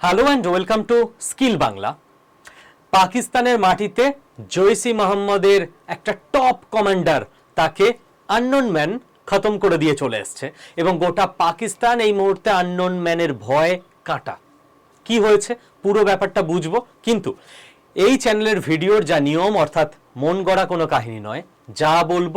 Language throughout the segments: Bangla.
Hello and welcome to skill Bangla পাকিস্তানের মাটিতে জৈসি মোহাম্মদের একটা টপ কমান্ডার তাকে আননোন ম্যান খতম করে দিয়ে চলে এসছে এবং গোটা পাকিস্তান এই মুহূর্তে আননোন ম্যানের ভয় কাটা। কি হয়েছে? পুরো ব্যাপারটা বুঝব। কিন্তু এই চ্যানেলের ভিডিওর যা নিয়ম, অর্থাৎ মন গড়া কোনো কাহিনী নয়, যা বলব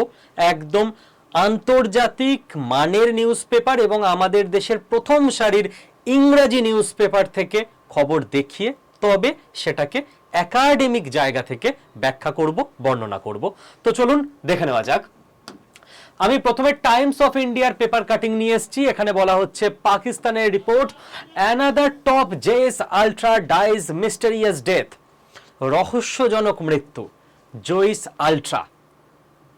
একদম আন্তর্জাতিক মানের নিউজ পেপার এবং আমাদের দেশের প্রথম সারির ইংরাজি নিউজ পেপার থেকে খবর দেখিয়ে, তবে সেটাকে একাডেমিক জায়গা থেকে ব্যাখ্যা করব, বর্ণনা করব। তো চলুন দেখে নেওয়া যাক। আমি প্রথমে টাইমস অফ ইন্ডিয়ার পেপার কাটিং নিয়ে এসেছি। এখানে বলা হচ্ছে, পাকিস্তানের report another top Jaish ultra dies mysterious death রহস্যজনক মৃত্যু জয়স আলট্রা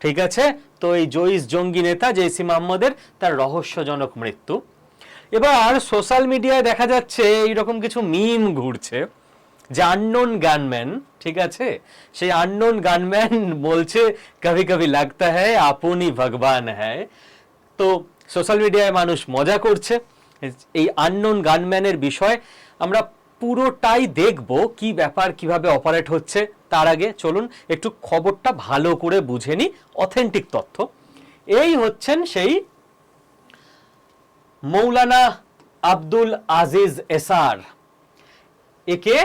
ঠিক আছে? তো এই জয়স জঙ্গি নেতা জেসি মোহাম্মদের তার রহস্যজনক মৃত্যু। এবার সোশ্যাল মিডিয়ায় দেখা যাচ্ছে এইরকম কিছু মিম ঘুরছে, যে আননোন গানম্যান, ঠিক আছে? সেই আননোন গানম্যান বলছে, কভি কভি লাগতা হ্যায়, আপনি ভগবান হ্যায়। তো সোশ্যাল মিডিয়ায় মানুষ মজা করছে। এই আননোন গানম্যানের বিষয় আমরা পুরোটাই দেখব, কি ব্যাপার, কীভাবে অপারেট হচ্ছে। তার আগে চলুন একটু খবরটা ভালো করে বুঝে নিই, অথেন্টিক তথ্য। এই হচ্ছেন সেই মৌলানা আব্দুল আজিজ এসার একে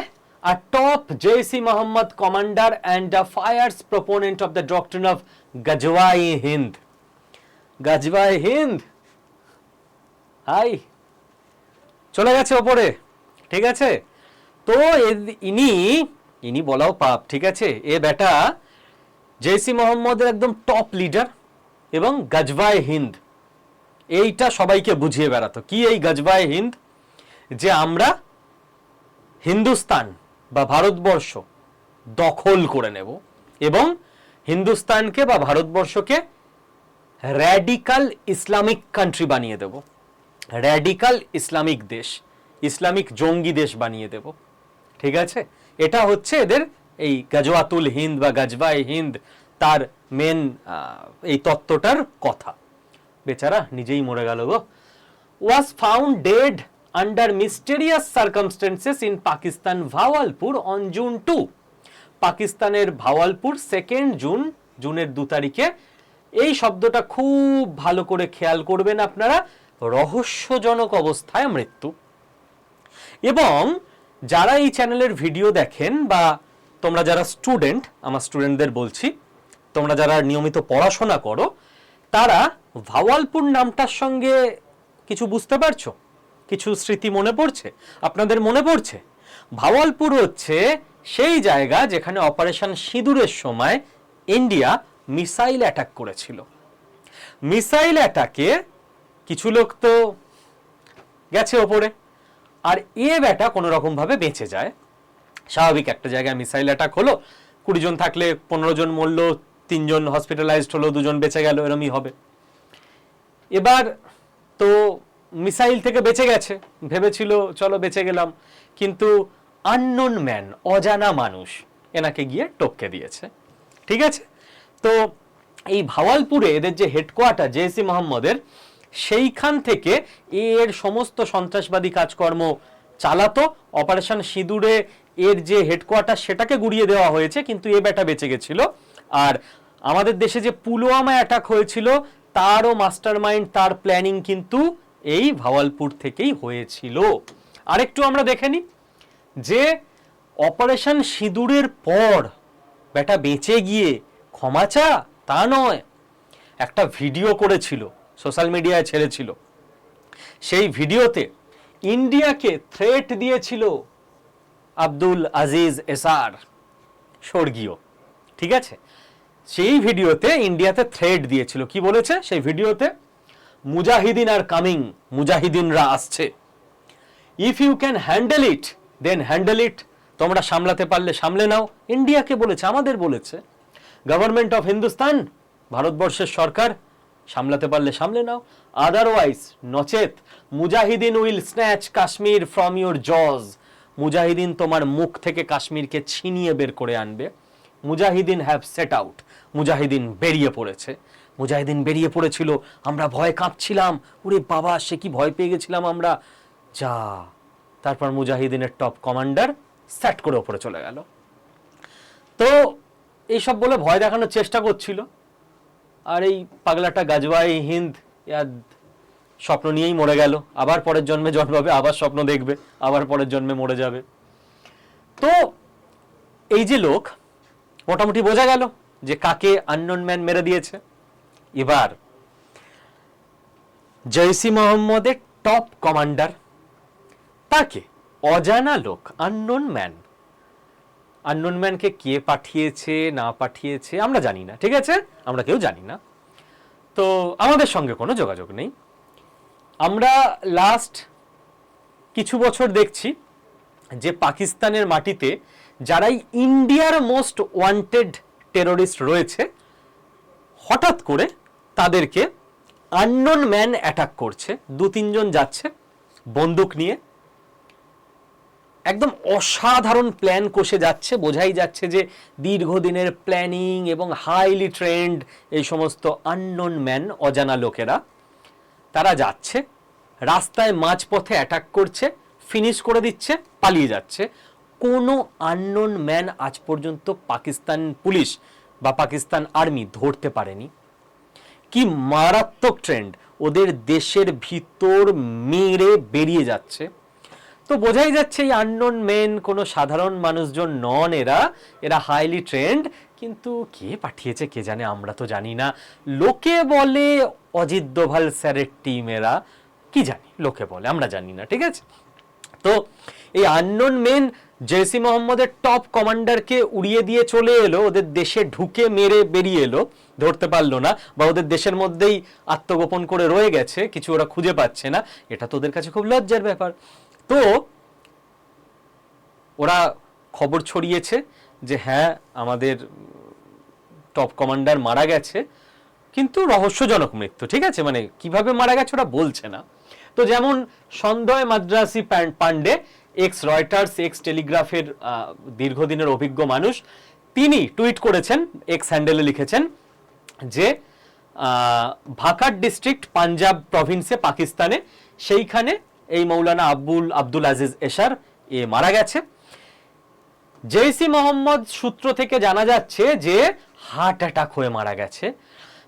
আর top Jaish Mohammad commander and the fierce proponent of the doctrine of Ghazwa Hind Ghazwa Hind high চলে গেছে ওপরে, ঠিক আছে? তো ইনি ইনি বলাও পাপ, ঠিক আছে? এ বেটা জেসি মোহাম্মদের একদম টপ লিডার এবং গজওয়াই হিন্দ এইটা সবাইকে বুঝিয়ে বেড়াতো। কি এই গজবাই হিন্দ? যে আমরা হিন্দুস্তান বা ভারতবর্ষ দখল করে নেব এবং হিন্দুস্তানকে বা ভারতবর্ষকে র্যাডিকাল ইসলামিক কান্ট্রি বানিয়ে দেব। র্যাডিকাল ইসলামিক দেশ ইসলামিক জঙ্গি দেশ বানিয়ে দেব। ঠিক আছে? এটা হচ্ছে এদের এই গাজওয়াতুল হিন্দ বা গাজবাই হিন্দ তার মেন এই তত্ত্বটার কথা। বেচারা নিজেই মরে গেল গো। ওয়াজ found dead under mysterious circumstances in Pakistan Bahawalpur on June 2 পাকিস্তানের ভাওয়ালপুর সেকেন্ড জুন জুনের দু তারিখে। এই শব্দটা খুব ভালো করে খেয়াল করবেন আপনারা, রহস্যজনক অবস্থায় মৃত্যু। এবং যারা এই চ্যানেলের ভিডিও দেখেন বা তোমরা যারা স্টুডেন্ট আমার স্টুডেন্টদের বলছি, তোমরা যারা নিয়মিত পড়াশোনা করো তারা ভাওয়ালপুর নামটার সঙ্গে কিছু বুঝতে পারছ? কিছু স্মৃতি মনে পড়ছে? আপনাদের মনে পড়ছে? ভাওয়ালপুর হচ্ছে সেই জায়গা যেখানে অপারেশন সিঁদুরের সময় ইন্ডিয়া মিসাইল অ্যাটাক করেছিল। মিসাইল অ্যাটাকে কিছু লোক তো গেছে ওপরে। আর এ ব্যাটা কোনো রকম ভাবে বেঁচে যায়। স্বাভাবিক একটা জায়গায় মিসাইল অ্যাটাক হলো। কুড়ি জন থাকলে পনেরো জন মরলো তিনজন হসপিটালাইজড হলো, দুজন বেঁচে গেল, এরমই হবে। এবার তো মিসাইল থেকে বেঁচে গেছে, ভেবেছিল, চলো বেঁচে গেলাম। কিন্তু আননোন ম্যান অজানা মানুষ, এনাকে গিয়ে টপকে দিয়েছে। ঠিক আছে? তো এই ভাওয়ালপুরে এদের যে হেডকোয়ার্টার জেসি মোহাম্মদের, সেইখান থেকে এর সমস্ত সন্ত্রাসবাদী কাজকর্ম চালাতো। অপারেশন সিঁদুরে এর যে হেডকোয়ার্টার সেটাকে গুড়িয়ে দেওয়া হয়েছে, কিন্তু এ বেটা বেঁচে গেছিল। আর আমাদের দেশে যে পুলওয়ামা অ্যাটাক হয়েছিল, তারও মাস্টার মাইন্ড তার প্ল্যানিং কিন্তু এই ভাওয়ালপুর থেকেই হয়েছিল। আরেকটু আমরা দেখে নিই যে অপারেশন সিঁদুরের পর বেটা বেঁচে গিয়ে ক্ষমা চা, তা নয়। একটা ভিডিও করেছিল সোশ্যাল মিডিয়ায় ছেড়েছিল। সেই ভিডিওতে ইন্ডিয়াকে থ্রেট দিয়েছিল আব্দুল আজিজ এসার স্বর্গীয়। ঠিক আছে? সেই ভিডিওতে ইন্ডিয়াতে থ্রেড দিয়েছিল। কি বলেছে? সেই ভিডিওতে, মুজাহিদিন আর কামিং মুজাহিদিনরা আসছে। If you can handle it then handle it তোমরা সামলাতে পারলে সামলে নাও। ইন্ডিয়াকে বলেছে, আমাদের বলেছে। গভর্নমেন্ট অফ হিন্দুস্তান ভারতবর্ষের সরকার, সামলাতে পারলে সামলে নাও। আদারওয়াইজ নচেত, mujahideen will snatch Kashmir from your jaws মুজাহিদিন তোমার মুখ থেকে কাশ্মীরকে ছিনিয়ে বের করে আনবে। মুজাহিদিন হ্যাভ সেট আউট মুজাহিদিন বেরিয়ে পড়েছে। মুজাহিদিন বেরিয়ে পড়েছিল, আমরা ভয় কাঁপছিলাম, ওরে বাবা, সে কি ভয় পেয়ে গেছিলাম আমরা? যা, তারপর মুজাহিদিনের টপ কমান্ডার স্যাট করে ওপরে চলে গেল। তো, এইসব বলে ভয় দেখানোর চেষ্টা করছিল। আর এই পাগলাটা গাজওয়াই হিন্দ স্বপ্ন নিয়েই মরে গেল। আবার পরের জন্মে জন্মাবে, আবার স্বপ্ন দেখবে, আবার পরের জন্মে মরে যাবে। তো, এই যে লোক, মোটামুটি বোঝা গেল যে কাকে আননোন ম্যান মেরে দিয়েছে। এবার জৈসি মোহাম্মদের টপ কমান্ডার তাকে অজানা লোক আননোন ম্যান আননোন ম্যানকে কে পাঠিয়েছে, না পাঠিয়েছে, আমরা জানি না, ঠিক আছে? আমরা কেউ জানি না। তো আমাদের সঙ্গে কোনো যোগাযোগ নেই। আমরা লাস্ট কিছু বছর দেখছি যে পাকিস্তানের মাটিতে যারাই ইন্ডিয়ার মোস্ট ওয়ান্টেড টেরোরিস্ট রয়েছে, হঠাৎ করে তাদেরকে আননোন ম্যান অ্যাটাক করছে দু তিনজন যাচ্ছে বন্দুক নিয়ে। একদম অসাধারণ প্ল্যান কষে যাচ্ছে, বোঝাই যাচ্ছে যে দীর্ঘদিনের প্ল্যানিং এবং হাইলি ট্রেন্ড এই সমস্ত আননোন ম্যান অজানা লোকেরা, তারা যাচ্ছে, রাস্তায় মাঝপথে অ্যাটাক করছে ফিনিশ করে দিচ্ছে, পালিয়ে যাচ্ছে। কোনো আননোন ম্যান আজ পর্যন্ত পাকিস্তান পুলিশ বা পাকিস্তান আর্মি ধরতে পারেনি। কি মারাত্মক ট্রেন্ড ওদের দেশের ভিতর মেরে বেরিয়ে যাচ্ছে। তো বোঝাই যাচ্ছে এই আননোন মেন কোনো সাধারণ মানুষজন নন এরা এরা হাইলি ট্রেন্ড কিন্তু কে পাঠিয়েছে কে জানে আমরা তো জানি না। লোকে বলে অজিত দোভাল স্যারের টিম এরা, কি জানি, লোকে বলে, আমরা জানি না, ঠিক আছে? তো এই আননোন মেন জেসি মোহাম্মদের টপ কমান্ডারকে উড়িয়ে দিয়ে চলে এলো, ওদের দেশে ঢুকে মেরে বেরিয়ে এলো, ধরতে পারল না, বা ওদের দেশের মধ্যেই আত্মগোপন করে রয়ে গেছে, কিছু ওরা খুঁজে পাচ্ছে না, এটা তো ওদের কাছে খুব লজ্জার ব্যাপার। তো ওরা খবর ছড়িয়েছে যে হ্যাঁ আমাদের টপ কমান্ডার মারা গেছে, কিন্তু রহস্যজনক মৃত্যু, ঠিক আছে? মানে কীভাবে মারা গেছে ওরা বলছে না। তো যেমন সন্দয় মাদ্রাসি পান- পান্ডে এক্স রয়টার্স এক্স টেলিগ্রাফের দীর্ঘদিনের অভিজ্ঞ মানুষ, তিনি টুইট করেছেন এক্স হ্যান্ডেলে লিখেছেন যে ভাকার ডিস্ট্রিক্ট পাঞ্জাব প্রভিন্সে পাকিস্তানে, সেইখানে এই মৌলানা আব্বুল, আব্দুল আজিজ এশার এ মারা গেছে। জেসি মোহাম্মদ সূত্র থেকে জানা যাচ্ছে যে, হার্ট অ্যাটাক হয়ে মারা গেছে।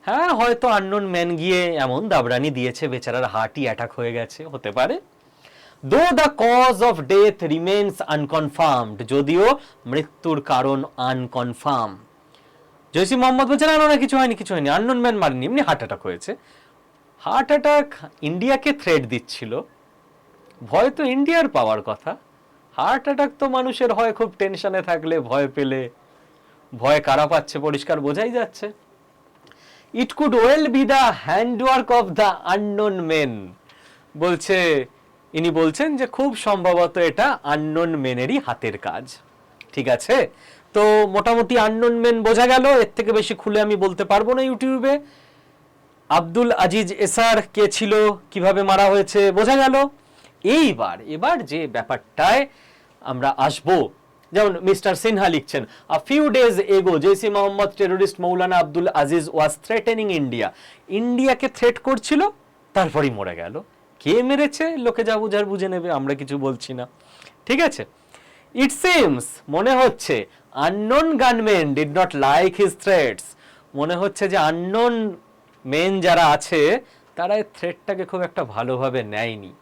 হ্যাঁ হয়তো আননোন ম্যান গিয়ে এমন দাবরানি দিয়েছে, বেচারার হার্টই অ্যাটাক হয়ে গেছে, হতে পারে। Though the cause of death remains unconfirmed যদিও মৃত্যুর কারণ আনকনফার্ম জয়সি মোহাম্মদ বলছে না না কিছু হয়নি কিছু হয়নি। আননোন ম্যান মারেনি এমনি হার্ট অ্যাটাক হয়েছে। হার্ট অ্যাটাক ইন্ডিয়াকে থ্রেট দিচ্ছিল। ভয় তো ইন্ডিয়ার পাওয়ার কথা। হার্ট অ্যাটাক তো মানুষের হয় খুব টেনশনে থাকলে, ভয় পেলে। ভয় কারা পাচ্ছে পরিষ্কার বোঝাই যাচ্ছে। It could well be the handiwork of the unknown men বলছে ইনি বলছেন যে খুব সম্ভবত এটা আননোন মেনেরই হাতের কাজ। ঠিক আছে? তো মোটামুটি আননোন মেন বোঝা গেল, এর থেকে বেশি খুলে আমি বলতে পারব না ইউটিউবে। আব্দুল আজিজ এসার কে ছিল, কীভাবে মারা হয়েছে, বোঝা গেল। এইবার, এবার যে ব্যাপারটায় আমরা আসব, যেমন মিস্টার সিনহা লিখছেন a few days ago Jaish Mohammad terrorist Maulana Abdul Aziz was threatening India ইন্ডিয়াকে থ্রেট করছিল, তারপরই মরে গেল। কে মেরেছে? লোকে যা বুঝার বুঝে নেবে, আমরা কিছু বলছি না। ঠিক আছে? ইট সিমস মনে হচ্ছে unknown gunmen did not like his threats মনে হচ্ছে যে আননোন মেন যারা আছে, তারা এই থ্রেটটাকে খুব একটা ভালোভাবে নেয়নি।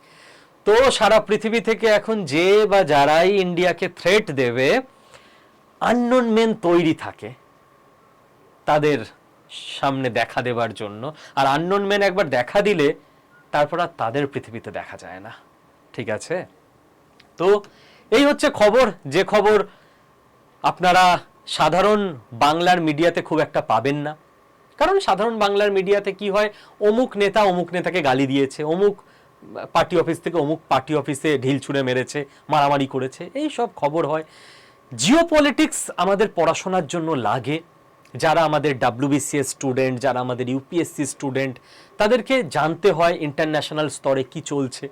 তো সারা পৃথিবী থেকে এখন যে বা যারাই ইন্ডিয়াকে থ্রেট দেবে আননোন মেন তৈরি থাকে তাদের সামনে দেখা দেবার জন্য। আর আননোন মেন একবার দেখা দিলে তারপর আর তাদের পৃথিবীতে দেখা যায় না। ঠিক আছে? তো এই হচ্ছে খবর। যে খবর আপনারা সাধারণ বাংলার মিডিয়াতে খুব একটা পাবেন না। কারণ সাধারণ বাংলার মিডিয়াতে কি হয়? অমুক নেতা অমুক নেতাকে গালি দিয়েছে। অমুক পার্টি অফিস থেকে অমুক পার্টি অফিসে ঢিল ছুঁড়ে মেরেছে, মারামারি করেছে। এই সব খবর হয়। জিও পলিটিক্স আমাদের পড়াশোনার জন্য লাগে। যারা আমাদের ডাব্লিউবিসিএস স্টুডেন্ট যারা আমাদের ইউপিএসসি স্টুডেন্ট তাদেরকে জানতে হয় ইন্টারন্যাশনাল স্তরে কি চলছে।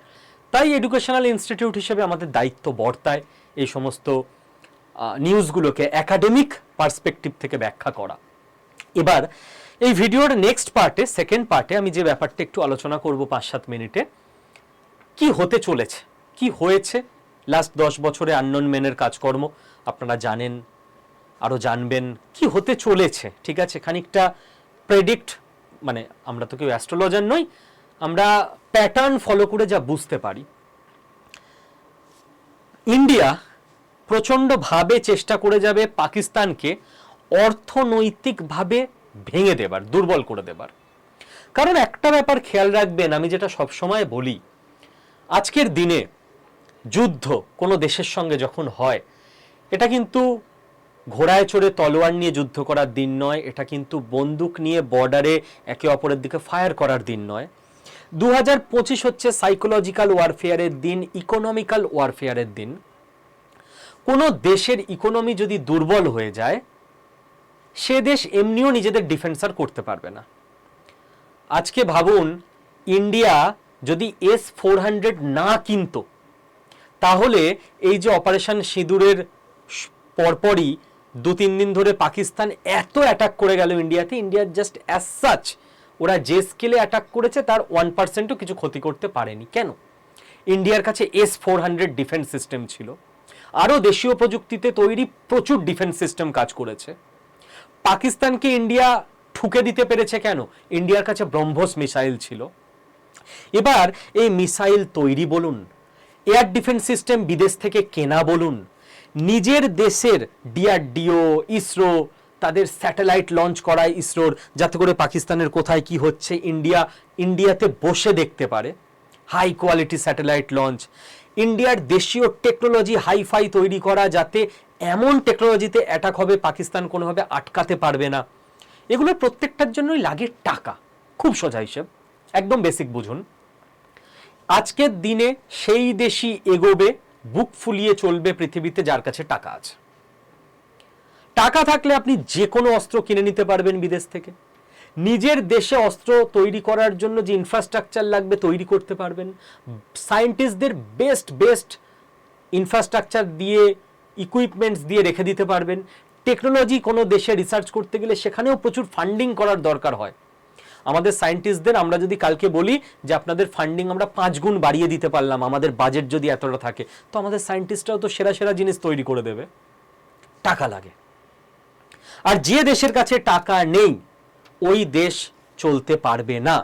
তাই এডুকেশনাল ইনস্টিটিউট হিসেবে আমাদের দায়িত্ব বর্তায় এই সমস্ত নিউজগুলোকে একাডেমিক পার্সপেক্টিভ থেকে ব্যাখ্যা করা। এবার, এই ভিডিওর নেক্সট পার্টে সেকেন্ড পার্টে আমি যে ব্যাপারটা একটু আলোচনা করব পাঁচ সাত মিনিটে, কি হতে চলেছে, কি হয়েছে লাস্ট দশ বছরে আননোন মেনের কাজকর্ম, আপনারা জানেন আরও জানবেন কি হতে চলেছে। ঠিক আছে, খানিকটা প্রেডিক্ট মানে আমরা তো কেউ অ্যাস্ট্রোলজার নই, আমরা প্যাটার্ন ফলো করে যা বুঝতে পারি। ইন্ডিয়া প্রচণ্ডভাবে চেষ্টা করে যাবে পাকিস্তানকে অর্থনৈতিকভাবে ভেঙে দেবার, দুর্বল করে দেবার। কারণ একটা ব্যাপার খেয়াল রাখবেন, আমি যেটা সবসময় বলি, আজকের দিনে যুদ্ধ কোনো দেশের সঙ্গে যখন হয়, এটা কিন্তু ঘোড়ায় চড়ে তলোয়ার নিয়ে যুদ্ধ করার দিন নয়, এটা কিন্তু বন্দুক নিয়ে বর্ডারে একে অপরের দিকে ফায়ার করার দিন নয়। দু হাজার পঁচিশ হচ্ছে সাইকোলজিক্যাল ওয়ারফেয়ারের দিন ইকোনমিক্যাল ওয়ারফেয়ারের দিন। কোনো দেশের ইকোনমি যদি দুর্বল হয়ে যায়, সে দেশ এমনিও নিজেদের ডিফেন্স আর করতে পারবে না। আজকে ভাবুন ইন্ডিয়া যদি এস ফোর হান্ড্রেড না কিনত, তাহলে এই যে অপারেশন সিঁদুরের পরপরই দু তিন দিন ধরে পাকিস্তান এত অ্যাটাক করে গেল ইন্ডিয়াতে ইন্ডিয়ার জাস্ট অ্যাজ সাচ ওরা যে স্কেলে অ্যাটাক করেছে, তার ওয়ান পার্সেন্টও কিছু ক্ষতি করতে পারেনি। কেন? ইন্ডিয়ার কাছে S four hundred defence system ছিল। আরও দেশীয় প্রযুক্তিতে তৈরি প্রচুর ডিফেন্স সিস্টেম কাজ করেছে। পাকিস্তানকে ইন্ডিয়া ঠুকে দিতে পেরেছে কেন? ইন্ডিয়ার কাছে ব্রহ্মস মিসাইল ছিল। এবার এই মিসাইল তৈরি বলুন এয়ার ডিফেন্স সিস্টেম বিদেশ থেকে কেনা বলুন নিজের দেশের ডিআরডিও, ইসরো, তাদের স্যাটেলাইট লঞ্চ করায় ইসরোর, যাতে করে পাকিস্তানের কোথায় কি হচ্ছে, ইন্ডিয়া, ইন্ডিয়াতে বসে দেখতে পারে। High quality satellite launch. ইন্ডিয়ার দেশীয় টেকনোলজি হাইফাই তৈরি করা যাতে এমন টেকনোলজিতে অ্যাটাক হবে, পাকিস্তান কোনোভাবে আটকাতে পারবে না। এগুলো প্রত্যেকটার জন্যই লাগে টাকা। খুব সোজা হিসেব। একদম বেসিক বুঝুন। আজকের দিনে সেই দেশই এগোবে। বুক ফুলিয়ে চলবে পৃথিবীতে যার কাছে টাকা আছে। টাকা থাকলে আপনি যে কোনো অস্ত্র কিনে নিতে পারবেন বিদেশ থেকে। নিজের দেশে অস্ত্র তৈরি করার জন্য যে ইনফ্রাস্ট্রাকচার লাগবে তৈরি করতে পারবেন। সায়েন্টিস্টদের বেস্ট বেস্ট ইনফ্রাস্ট্রাকচার দিয়ে ইকুইপমেন্টস দিয়ে রেখে দিতে পারবেন। টেকনোলজি কোনো দেশে রিসার্চ করতে গেলে সেখানেও প্রচুর ফান্ডিং করার দরকার হয়। আমাদের সায়েন্টিস্টদের আমরা যদি কালকে বলি যে আপনাদের ফান্ডিং আমরা পাঁচ গুণ বাড়িয়ে দিতে পারলাম, আমাদের বাজেট যদি এতটা থাকে, তো আমাদের সায়েন্টিস্টরাও তো সেরা সেরা জিনিস তৈরি করে দেবে। টাকা লাগে। আর যে দেশের কাছে টাকা নেই, ওই দেশ চলতে পারবে না।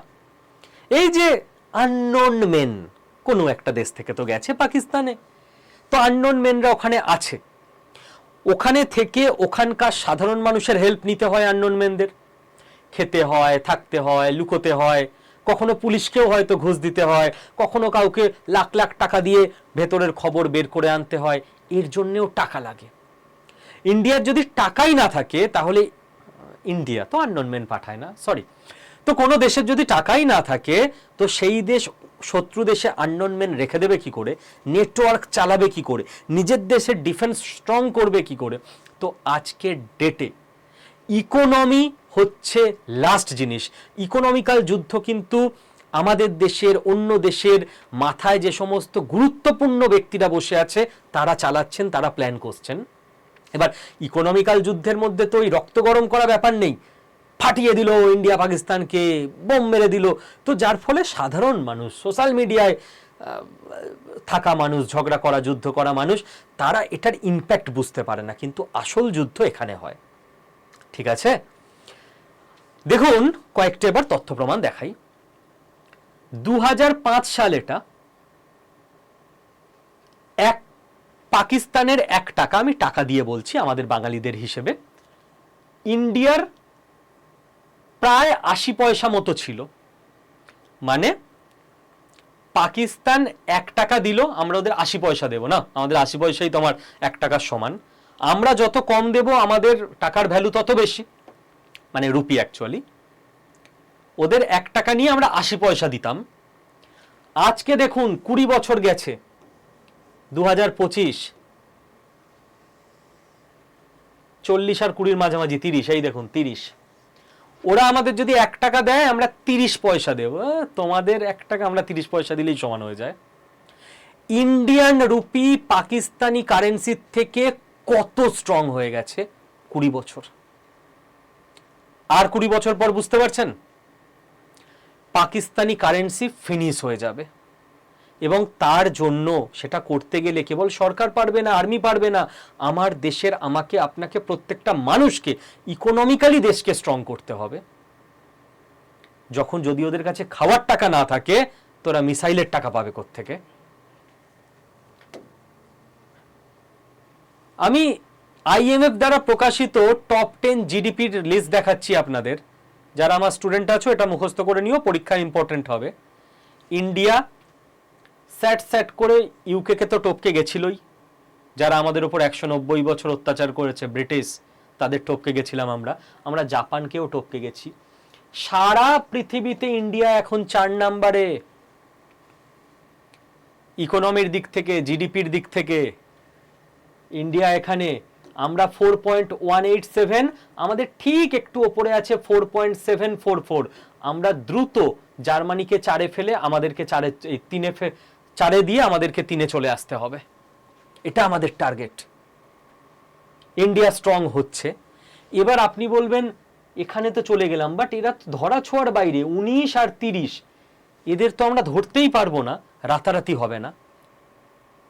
এই যে আননোন মেন কোনো একটা দেশ থেকে তো গেছে পাকিস্তানে। তো আননোন মেনরা ওখানে আছে। ওখানে থেকে ওখানকার সাধারণ মানুষের হেল্প নিতে হয় আননোন মেনদের খেতে হয়, থাকতে হয়, লুকোতে হয়। কখনো পুলিশকেও হয়তো ঘুষ দিতে হয়, কখনো কাউকে লাখ লাখ টাকা দিয়ে ভেতরের খবর বের করে আনতে হয়, এর জন্যেও টাকা লাগে। ইন্ডিয়ার যদি টাকাই না থাকে, তাহলে ইন্ডিয়া তো আননোন পাঠায় না সরি তো কোনো দেশের যদি টাকাই না থাকে, তো সেই দেশ, শত্রু দেশে আননোন রেখে দেবে কি করে? নেটওয়ার্ক চালাবে কি করে? নিজের দেশের ডিফেন্স স্ট্রং করবে কি করে? তো আজকের ডেটে ইকোনমি হচ্ছে লাস্ট জিনিস। ইকোনমিক্যাল যুদ্ধ কিন্তু আমাদের দেশের অন্য দেশের মাথায় যে সমস্ত গুরুত্বপূর্ণ ব্যক্তিরা বসে আছে, তারা চালাচ্ছেন, তারা প্ল্যান করছেন। এবার ইকোনমিক্যাল যুদ্ধের মধ্যে তো ওই রক্ত গরম করা ব্যাপার নেই। ফাটিয়ে দিল ইন্ডিয়া পাকিস্তানকে, বোম মেরে দিল। তো যার ফলে সাধারণ মানুষ সোশ্যাল মিডিয়ায় থাকা মানুষ, ঝগড়া করা, যুদ্ধ করা মানুষ, তারা এটার ইম্প্যাক্ট বুঝতে পারে না। কিন্তু আসল যুদ্ধ এখানে হয়। ঠিক আছে? দেখুন, কয়েকটা এবার তথ্য প্রমাণ দেখাই। দু সাল এটা এক পাকিস্তানের এক টাকা, আমি টাকা দিয়ে বলছি আমাদের বাঙালিদের হিসেবে, ইন্ডিয়ার প্রায় আশি পয়সা মতো ছিল। মানে পাকিস্তান এক টাকা দিল, আমরা ওদের আশি পয়সা দেবো না। আমাদের আশি পয়সাই তো আমার এক টাকার সমান। আমরা যত কম দেব, আমাদের টাকার ভ্যালু তত বেশি। মানে রুপি অ্যাকচুয়ালি ওদের এক টাকা নিয়ে আমরা আশি পয়সা দিতাম। আজকে দেখুন, কুড়ি বছর গেছে। দু হাজার পঁচিশ। চল্লিশ আর কুড়ির মাঝামাঝি, তিরিশ। এই দেখুন, তিরিশ। ওরা আমাদের যদি এক টাকা দেয়, আমরা তিরিশ পয়সা দেবো। তোমাদের এক টাকা, আমরা তিরিশ পয়সা দিলেই সমান হয়ে যায়। ইন্ডিয়ান রুপি পাকিস্তানি কারেন্সির থেকে কত স্ট্রং হয়ে গেছে কুড়ি বছর। আর কুড়ি বছর পর বুঝতে পারছেন? পাকিস্তানি কারেন্সি ফিনিশ হয়ে যাবে। এবং তার জন্য সেটা করতে গেলে কেবল সরকার পারবে না আর্মি পারবে না, আমার দেশের আমাকে, আপনাকে, প্রত্যেকটা মানুষকে ইকোনমিক্যালি দেশকে স্ট্রং করতে হবে। যখন যদি ওদের কাছে খাওয়ার টাকা না থাকে, তোরা মিসাইলের টাকা পাবে থেকে আমি আইএমএফ দ্বারা প্রকাশিত টপ টেন জিডিপির লিস্ট দেখাচ্ছি আপনাদের। যারা আমার স্টুডেন্ট আছো, এটা মুখস্থ করে নিও, পরীক্ষা ইম্পর্টেন্ট হবে। ইন্ডিয়া স্যাট স্যাট করে ইউকেকে তো টপকে গেছিলই। যারা আমাদের উপর একশো নব্বই বছর অত্যাচার করেছে ব্রিটিশ তাদের টপকে গেছিলাম আমরা। আমরা জাপানকেও টপকে গেছি। সারা পৃথিবীতে ইন্ডিয়া এখন চার নাম্বারে ইকোনমির দিক থেকে জিডিপির দিক থেকে ইন্ডিয়া এখানে, আমরা four point one eight seven আমাদের ঠিক একটু ওপরে আছে four point seven four four আমরা দ্রুত জার্মানিকে চারে ফেলে, আমাদেরকে চারে, এই তিনে ফে, চারে দিয়ে আমাদেরকে তিনে চলে আসতে হবে। এটা আমাদের টার্গেট ইন্ডিয়া স্ট্রং হচ্ছে। এবার আপনি বলবেন, এখানে তো চলে গেলাম বাট এরা ধরা ছোঁয়ার বাইরে, উনিশ আর তিরিশ। এদের তো আমরা ধরতেই পারব না, রাতারাতি হবে না।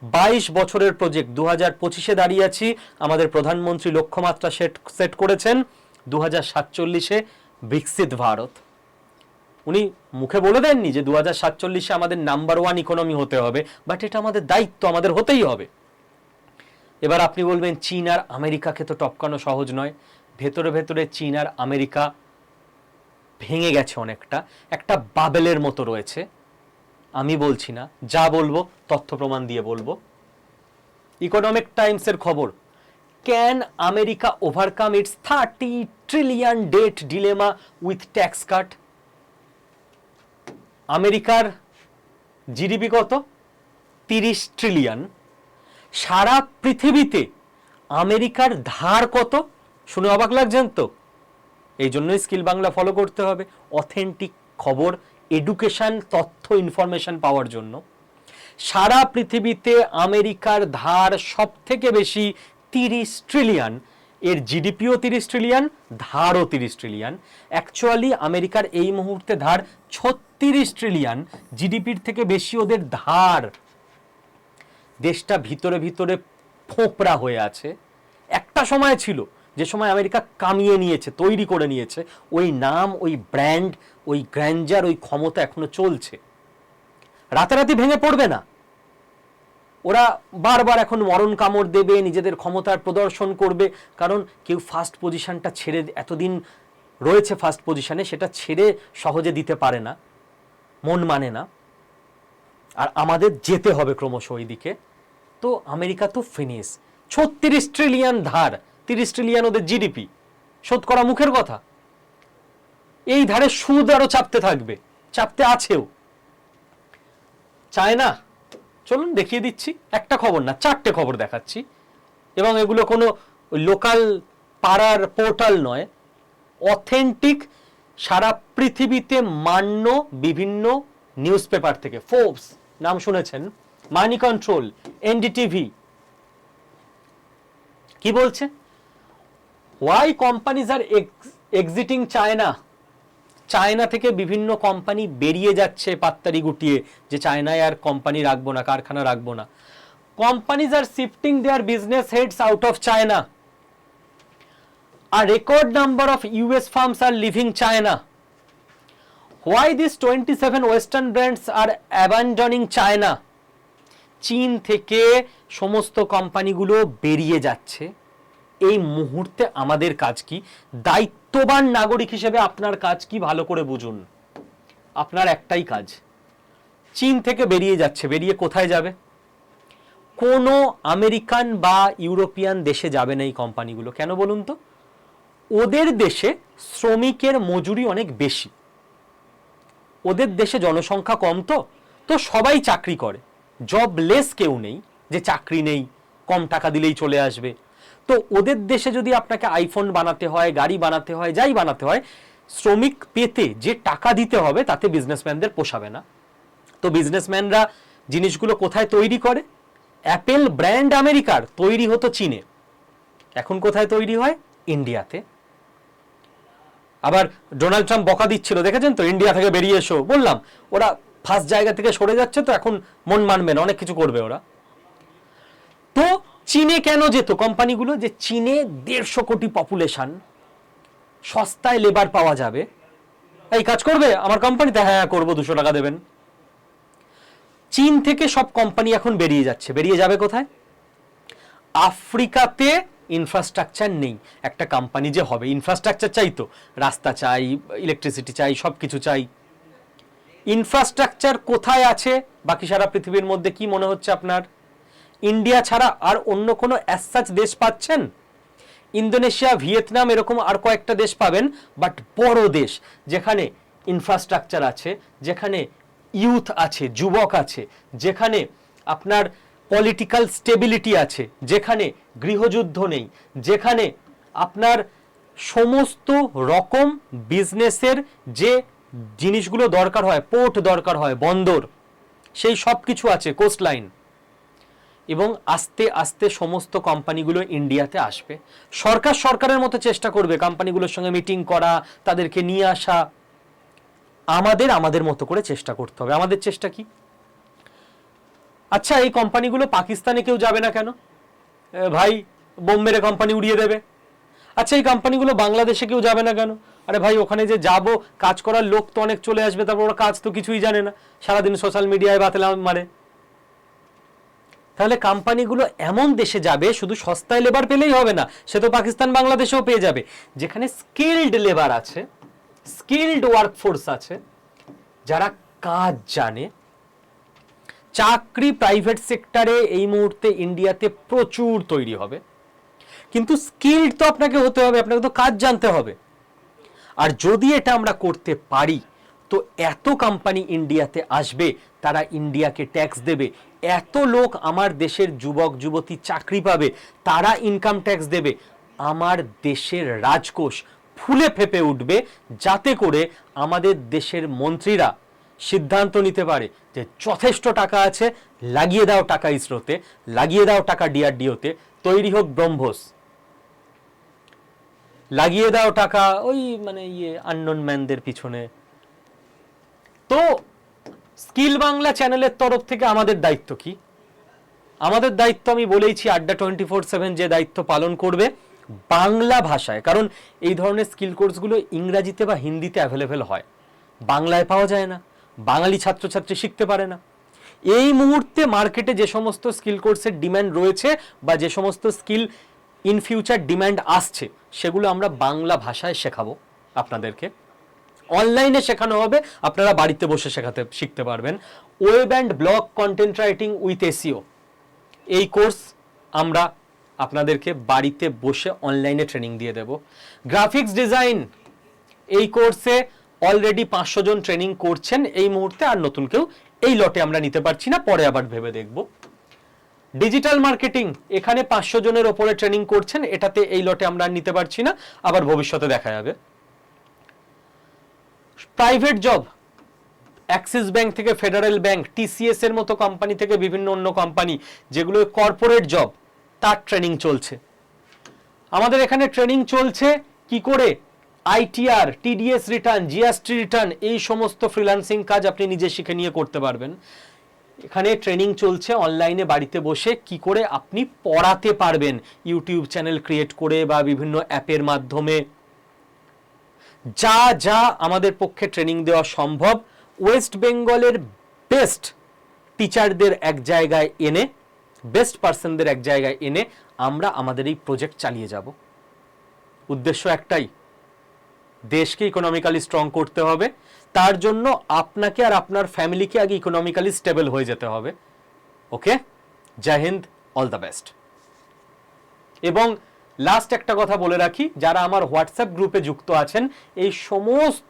বাইশ বছরের প্রজেক্ট। দু হাজার পঁচিশে দাঁড়িয়ে আছি। আমাদের প্রধানমন্ত্রী লক্ষ্যমাত্রা সেট সেট করেছেন দু হাজার সাতচল্লিশে বিকশিত ভারত। উনি মুখে বলে দেননি যে দু হাজার সাতচল্লিশে আমাদের নাম্বার ওয়ান ইকোনমি হতে হবে, বাট এটা আমাদের দায়িত্ব, আমাদের হতেই হবে। এবার আপনি বলবেন, চীন আর আমেরিকাকে তো টপকানো সহজ নয়। ভেতরে ভেতরে চীন আর আমেরিকা ভেঙে গেছে অনেকটা। একটা বাবেলের মতো রয়েছে। আমি বলছি না, যা বলব, তথ্য প্রমাণ দিয়ে বলব। ইকোনমিক টাইমসের খবর can America overcome its thirty trillion debt dilemma with tax cut আমেরিকার জিডিপি কত? তিরিশ ট্রিলিয়ন সারা পৃথিবীতে আমেরিকার ধার কত? শুনে অবাক লাগছেন তো? এই জন্যই স্কিল বাংলা ফলো করতে হবে। অথেন্টিক খবর এডুকেশন তথ্য ইনফরমেশন পাওয়ার জন্য। সারা পৃথিবীতে আমেরিকার ধার সব থেকে বেশি তিরিশ ট্রিলিয়ন এর জিডিপিও তিরিশ ট্রিলিয়ন ধারও তিরিশ ট্রিলিয়ন অ্যাকচুয়ালি আমেরিকার এই মুহূর্তে ধার ছত্রিশ ট্রিলিয়ন জিডিপির থেকে বেশি ওদের ধার। দেশটা ভিতরে ভিতরে ফোঁপড়া হয়ে আছে। একটা সময় ছিল যে সময় আমেরিকা কামিয়ে নিয়েছে, তৈরি করে নিয়েছে, ওই নাম, ওই ব্র্যান্ড, ওই গ্র্যান্ডার, ওই ক্ষমতা এখনও চলছে। রাতারাতি ভেঙে পড়বে না। ওরা বারবার এখন মরণ কামড় দেবে, নিজেদের ক্ষমতার প্রদর্শন করবে, কারণ কেউ ফার্স্ট পজিশনটা ছেড়ে এতদিন রয়েছে ফার্স্ট পজিশনে সেটা ছেড়ে সহজে দিতে পারে না, মন মানে না। আর আমাদের যেতে হবে ক্রমশ ওই দিকে তো আমেরিকা তো ফিনিশ ছত্রিশ ট্রিলিয়ন ধার তিরিশ ট্রিলিয়ন ওদের জিডিপি শোধ করা মুখের কথা। এই ধারে সুদ আরও চাপতে থাকবে, চাপতে আছেও। চায়না, চলুন দেখিয়ে দিচ্ছি, একটা খবর না, চারটে খবর দেখাচ্ছি। এবং এগুলো কোনো লোকাল পাড়ার পোর্টাল নয় অথেন্টিক সারা পৃথিবীতে মান্য বিভিন্ন নিউজ পেপার থেকে। ফোর্বস নাম শুনেছেন? মানি কন্ট্রোল এনডিটিভি কি বলছে? Why companies are exiting China China থেকে বিভিন্ন কোম্পানি বেরিয়ে যাচ্ছে পাত্তারি গুটিয়ে, যে চায়নায় আর কোম্পানি রাখব না, কারখানা রাখব না companies are shifting their business heads out of China A record number of US firms are leaving China. Why these 27 Western brands are abandoning China? চীন থেকে সমস্ত কোম্পানিগুলো বেরিয়ে যাচ্ছে এই মুহূর্তে আমাদের কাজ কি? দায়িত্ববান নাগরিক হিসেবে আপনার কাজ কি? ভালো করে বুঝুন। আপনার একটাই কাজ। চীন থেকে বেরিয়ে যাচ্ছে। বেরিয়ে কোথায় যাবে? কোনো আমেরিকান বা ইউরোপিয়ান দেশে যাবে না এই কোম্পানিগুলো। কেন বলুন তো? ওদের দেশে শ্রমিকের মজুরি অনেক বেশি। ওদের দেশে জনসংখ্যা কম তো? তো সবাই চাকরি করে। জবলেস কেউ নেই যে চাকরি নেই, কম টাকা দিলেই চলে আসবে। তো ওদের দেশে যদি আপনাকে আইফোন বানাতে হয়, গাড়ি বানাতে হয়, যাই বানাতে হয়, শ্রমিক পেতে যে টাকা দিতে হবে, তাতে বিজনেসম্যানদের পোষাবে না। তো বিজনেসম্যানরা জিনিসগুলো কোথায় তৈরি করে? অ্যাপেল ব্র্যান্ড আমেরিকার, তৈরি হতো চীনে। এখন কোথায় তৈরি হয়? ইন্ডিয়াতে আবার ডোনাল্ড ট্রাম্প বকা দিচ্ছিল, দেখেছেন তো? ইন্ডিয়া থেকে বেরিয়ে এসো, বললাম, ওরা ফার্স্ট জায়গা থেকে সরে যাচ্ছে তো, এখন মন মানবে না, অনেক কিছু করবে ওরা। চীনে কেন যেত কোম্পানিগুলো? যে চীনে দেড়শো কোটি পপুলেশন সস্তায় লেবার পাওয়া যাবে। এই কাজ করবে? আমার কোম্পানিতে হ্যাঁ হ্যাঁ, করব দুশো টাকা দেবেন। চীন থেকে সব কোম্পানি এখন বেরিয়ে যাচ্ছে। বেরিয়ে যাবে কোথায়? আফ্রিকাতে ইনফ্রাস্ট্রাকচার নেই। একটা কোম্পানি যে হবে ইনফ্রাস্ট্রাকচার চাই তো। রাস্তা চাই ইলেকট্রিসিটি চাই সব কিছু চাই। ইনফ্রাস্ট্রাকচার কোথায় আছে? বাকি সারা পৃথিবীর মধ্যে কি মনে হচ্ছে আপনার? ইন্ডিয়া ছাড়া আর অন্য কোনো অ্যাসাচ দেশ পাচ্ছেন? ইন্দোনেশিয়া, ভিয়েতনাম এরকম আর কয়েকটা দেশ পাবেন বাট বড় দেশ, যেখানে ইনফ্রাস্ট্রাকচার আছে, যেখানে ইউথ আছে, যুবক আছে, যেখানে আপনার পলিটিক্যাল স্টেবিলিটি আছে, যেখানে গৃহযুদ্ধ নেই, যেখানে আপনার সমস্ত রকম বিজনেসের যে জিনিসগুলো দরকার হয় পোর্ট দরকার হয়, বন্দর, সেই সব কিছু আছে কোস্টলাইন এবং আস্তে আস্তে সমস্ত কোম্পানিগুলো ইন্ডিয়াতে আসবে। সরকার সরকারের মতো চেষ্টা করবে কোম্পানিগুলোর সঙ্গে মিটিং করা, তাদেরকে নিয়ে আসা। আমাদের আমাদের মতো করে চেষ্টা করতে হবে। আমাদের চেষ্টা কি? আচ্ছা এই কোম্পানিগুলো পাকিস্তানে কেউ যাবে না কেন? ভাই বোম্বের কোম্পানি উড়িয়ে দেবে। আচ্ছা এই কোম্পানিগুলো বাংলাদেশে কেউ যাবে না কেন? আরে ভাই, ওখানে যে যাব, কাজ করার লোক তো অনেক চলে আসবে, তারপর ওরা কাজ তো কিছুই জানে না। সারাদিন সোশ্যাল মিডিয়ায় বাতলা মারে তাহলে কোম্পানিগুলো এমন দেশে যাবে, শুধু সস্তায় লেবার পেলেই হবে না, সে তো পাকিস্তান বাংলাদেশেও পেয়ে যাবে। যেখানে স্কিল্ড লেবার আছে স্কিল্ড ওয়ার্কফোর্স আছে, যারা কাজ জানে, চাকরি প্রাইভেট সেক্টরে এই মুহূর্তে ইন্ডিয়াতে প্রচুর তৈরি হবে। কিন্তু স্কিল্ড তো আপনাকে হতে হবে, আপনাকে তো কাজ জানতে হবে। আর যদি এটা আমরা করতে পারি, তো এত কোম্পানি ইন্ডিয়াতে আসবে, তারা ইন্ডিয়াকে ট্যাক্স দেবে এত লোক আমার দেশের যুবক, যুবতী চাকরি পাবে, তারা ইনকাম ট্যাক্স দেবে। আমার দেশের রাজকোষ ফুলে ফেপে উঠবে যাতে করে আমাদের দেশের মন্ত্রীরা সিদ্ধান্ত নিতে পারে যে যথেষ্ট টাকা আছে, লাগিয়ে দাও টাকা ইসরোতে, লাগিয়ে দাও টাকা ডিআরডিওতে, তৈরি হোক ব্রহ্মোস। লাগিয়ে দাও টাকা ওই মানে ইয়ে আননোন ম্যানদের পিছনে। তো স্কিল বাংলা চ্যানেলের তরফ থেকে আমাদের দায়িত্ব কি? আমাদের দায়িত্ব আমি বলেইছি আড্ডা টোয়েন্টি ফোর সেভেন যে দায়িত্ব পালন করবে বাংলা ভাষায়। কারণ এই ধরনের স্কিল কোর্সগুলো ইংরাজিতে বা হিন্দিতে অ্যাভেলেবেল হয়। বাংলায় পাওয়া যায় না। বাঙালি ছাত্রছাত্রী শিখতে পারে না। এই মুহূর্তে মার্কেটে যে সমস্ত স্কিল কোর্সের ডিম্যান্ড রয়েছে বা যে সমস্ত স্কিল ইন ফিউচার ডিমান্ড আসছে, সেগুলো আমরা বাংলা ভাষায় শেখাবো আপনাদেরকে। অনলাইনে শেখানো হবে, আপনারা বাড়িতে বসে শেখাতে, শিখতে পারবেন। Web and blog content writing with SEO এই কোর্স আমরা আপনাদেরকে বাড়িতে বসে অনলাইনে ট্রেনিং দিয়ে দেব। গ্রাফিক্স ডিজাইন এই কোর্সে অলরেডি পাঁচশো জন ট্রেনিং করছেন এই মুহূর্তে, আর নতুন কেউ এই লটে আমরা নিতে পারছি না, পরে আবার ভেবে দেখব। ডিজিটাল মার্কেটিং এখানে পাঁচশো জনের ওপরে ট্রেনিং করছেন, এটাতে এই লটে আমরা নিতে পারছি না, আবার ভবিষ্যতে দেখা যাবে। প্রাইভেট জব অ্যাক্সিস ব্যাংক থেকে ফেডারেল ব্যাংক টিসিএস এর মতো কোম্পানি থেকে বিভিন্ন অন্য কোম্পানি যেগুলো কর্পোরেট জব তার ট্রেনিং চলছে। আমাদের এখানে ট্রেনিং চলছে কি করে? ITR TDS return GST return এই সমস্ত ফ্রিল্যান্সিং কাজ আপনি নিজে শিখে নিয়ে করতে পারবেন। এখানে ট্রেনিং চলছে অনলাইনে বাড়িতে বসে কি করে আপনি পড়াতে পারবেন। ইউটিউব চ্যানেল ক্রিয়েট করে বা বিভিন্ন অ্যাপের মাধ্যমে। যা যা আমাদের পক্ষে ট্রেনিং দেওয়া সম্ভব ওয়েস্ট বেঙ্গলের বেস্ট টিচারদের এক জায়গায় এনে বেস্ট পার্সনদের এক জায়গায় এনে আমরা আমাদের এই প্রজেক্ট চালিয়ে যাব। উদ্দেশ্য একটাই, দেশকে ইকোনমিক্যালি স্ট্রং করতে হবে, তার জন্য আপনাকে আর আপনার ফ্যামিলিকে আগে ইকোনমিক্যালি স্টেবল হয়ে যেতে হবে। ওকে জয় হিন্দ অল দ্য বেস্ট এবং লাস্ট একটা কথা বলে রাখি, যারা আমার হোয়াটসঅ্যাপ গ্রুপে যুক্ত আছেন, এই সমস্ত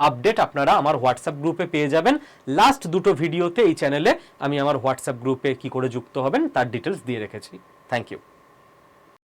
আপডেট আপনারা আমার হোয়াটসঅ্যাপ গ্রুপে পেয়ে যাবেন। লাস্ট দুটো ভিডিওতে এই চ্যানেলে আমি আমার হোয়াটসঅ্যাপ গ্রুপে কি করে যুক্ত হবেন, তার ডিটেলস দিয়ে রেখেছি। Thank you